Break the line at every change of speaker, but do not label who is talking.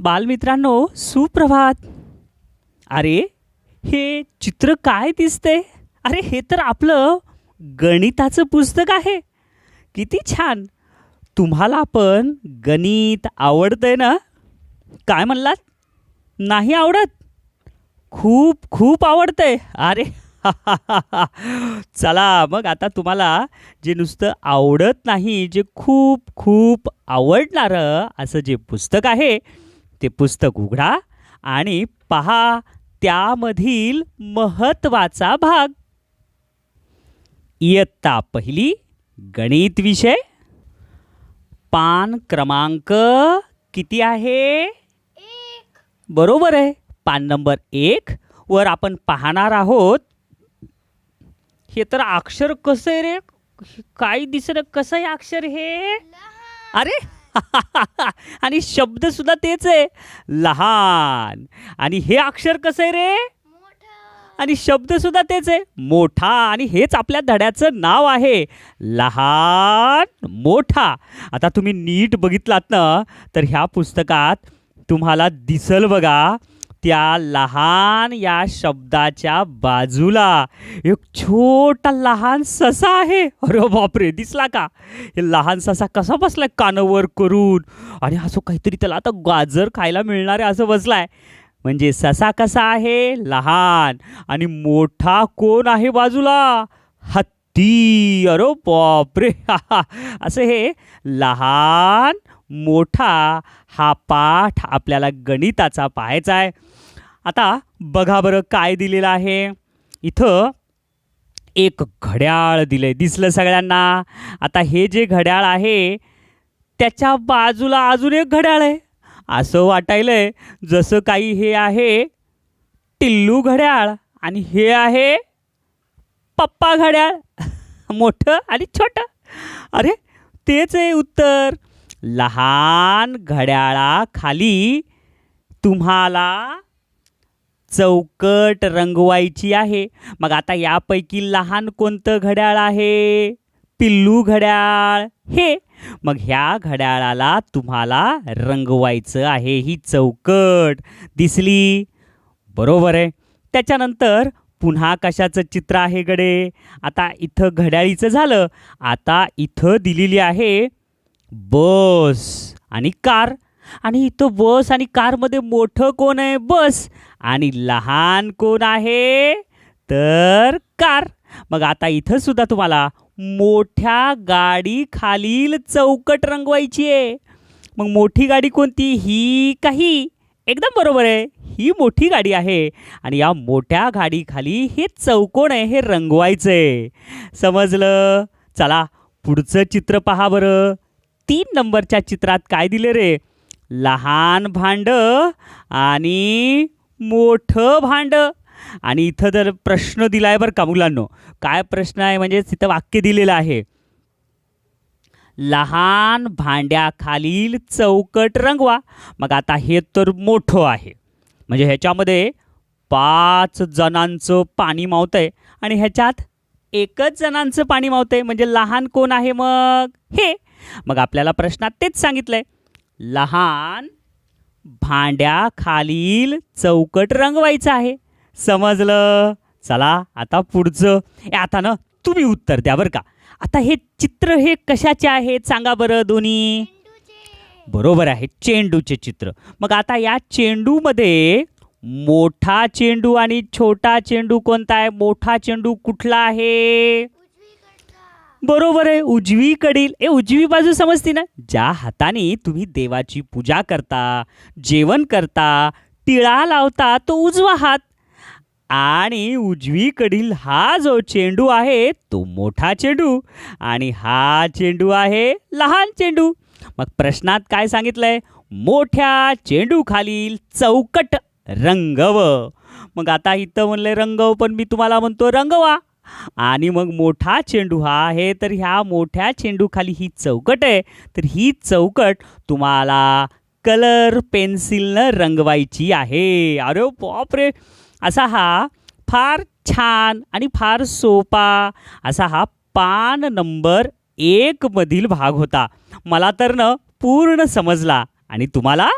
बालमित्रांनो सुप्रभात. अरे हे चित्र काय दिसते अरे हे तर आपलं गणिताचं पुस्तक आहे. किती छान. तुम्हाला पण गणित आवडतंय ना? काय म्हणलात? नाही आवडत? खूप खूप आवडतंय. अरे चला मग आता तुम्हाला जे नुसतं आवडत नाही जे खूप खूप आवडणारं असं जे पुस्तक आहे ते पुस्तक उघडा आणि पहा त्यामधील महत्त्वाचा भाग. इयत्ता पहिली गणित विषय. पान क्रमांक किती आहे? बरोबर आहे. पान नंबर एक वर आपण पाहणार आहोत. हे तर अक्षर कसं आहे रे? काय दिसणं? कसं आहे अक्षर हे? अरे! आणि शब्द सुद्धा तेच आहे. लहान. आणि हे अक्षर कसं आहे रे? आणि शब्द सुद्धा तेच आहे. मोठा. आणि हेच आपल्या धड्याचं नाव आहे. लहान मोठा. आता तुम्ही नीट बघितलात ना तर ह्या पुस्तकात तुम्हाला दिसल बघा. त्या लहान या शब्दाच्या बाजूला एक छोटा लहान ससा आहे. अरे बापरे दिसला का? हे लहान ससा कसा बसलाय कानवर करून? आणि असं काहीतरी त्याला आता गाजर खायला मिळणार आहे असं बसलाय. म्हणजे ससा कसा आहे? लहान. आणि मोठा कोण आहे बाजूला? हत्ती. अरे बापरे. असं हे लहान मोठा हा पाठ आपल्याला गणिताचा पाहायचा आहे. आता बघा बरं काय दिलेलं आहे. इथं एक घड्याळ दिलं आहे दिसलं सगळ्यांना. आता हे जे घड्याळ आहे त्याच्या बाजूला अजून एक घड्याळ आहे. असं वाटायलं आहे जसं काही हे आहे टिल्लू घड्याळ आणि हे आहे पप्पा घड्याळ. मोठं आणि छोटं. अरे तेच आहे उत्तर. लहान घड्याळाखाली तुम्हाला चौकट रंगवायची आहे. मग आता यापैकी लहान कोणतं घड्याळ आहे? पिल्लू घड्याळ. हे मग ह्या घड्याळाला तुम्हाला रंगवायचं आहे ही चौकट. दिसली? बरोबर आहे. त्याच्यानंतर पुन्हा कशाचं चित्र आहे गडे? आता इथं घड्याळीचं झालं. आता इथं दिलेली आहे बस. आणि कार. आणि इथं बस आणि कारमध्ये मोठं कोण आहे? बस. आणि लहान कोण आहे? तर कार. मग आता इथं सुद्धा तुम्हाला मोठ्या गाडी खालील चौकट रंगवायची आहे. मग मोठी गाडी कोणती? ही काही. एकदम बरोबर आहे. ही मोठी गाडी आहे. आणि या मोठ्या गाडीखाली हे चौकोन आहे हे रंगवायचं आहे समजलं? चला पुढचं चित्र पहा बरं. तीन नंबरच्या चित्रात काय दिले रे? लहान भांड आणि मोठं भांड. आणि इथं जर प्रश्न दिलाय बरं का मुलांनो. काय प्रश्न आहे? म्हणजे तिथं वाक्य दिलेलं आहे. लहान भांड्याखालील चौकट रंगवा. मग आता हे तर मोठं आहे. म्हणजे ह्याच्यामध्ये पाच जणांचं पाणी मावतंय आणि ह्याच्यात एकच जणांचं पाणी मावतंय. म्हणजे लहान कोण आहे मग? हे. मग आपल्याला प्रश्नात तेच सांगितलंय. लहान भांड्याखालील चौकट रंगवायचं आहे. समजलं? चला आता पुढचं. ए आता ना तुम्ही उत्तर द्या बरं का. आता हे चित्र हे कशाचे आहेत सांगा बरं दोन्ही. बरोबर आहे चेंडूचे चित्र. मग आता या चेंडूमध्ये मोठा चेंडू आणि छोटा चेंडू कोणता आहे? मोठा चेंडू कुठला आहे? बरोबर आहे उजवीकडील ए उजवी बाजू समजते ना? ज्या हाताने तुम्ही देवाची पूजा करता जेवण करता टिळा लावता तो उजवा हात. आणि उजवीकडील हा जो चेंडू आहे तो मोठा चेंडू. आणि हा चेंडू आहे लहान चेंडू. मग प्रश्नात काय सांगितलंय? मोठ्या चेंडू खालील चौकट रंगव. मग आता इथं म्हणलंय रंगव पण मी तुम्हाला म्हणतो रंगवा. आणि मग मोठा चेंडू हा आहे. तर ह्या मोठ्या चेंडूखाली ही चौकट आहे. तर ही चौकट तुम्हाला कलर पेन्सिलनं रंगवायची आहे. अरे बापरे! असा हा फार छान आणि फार सोपा असा हा पान नंबर एकमधील भाग होता. मला तर न पूर्ण समजला आणि तुम्हाला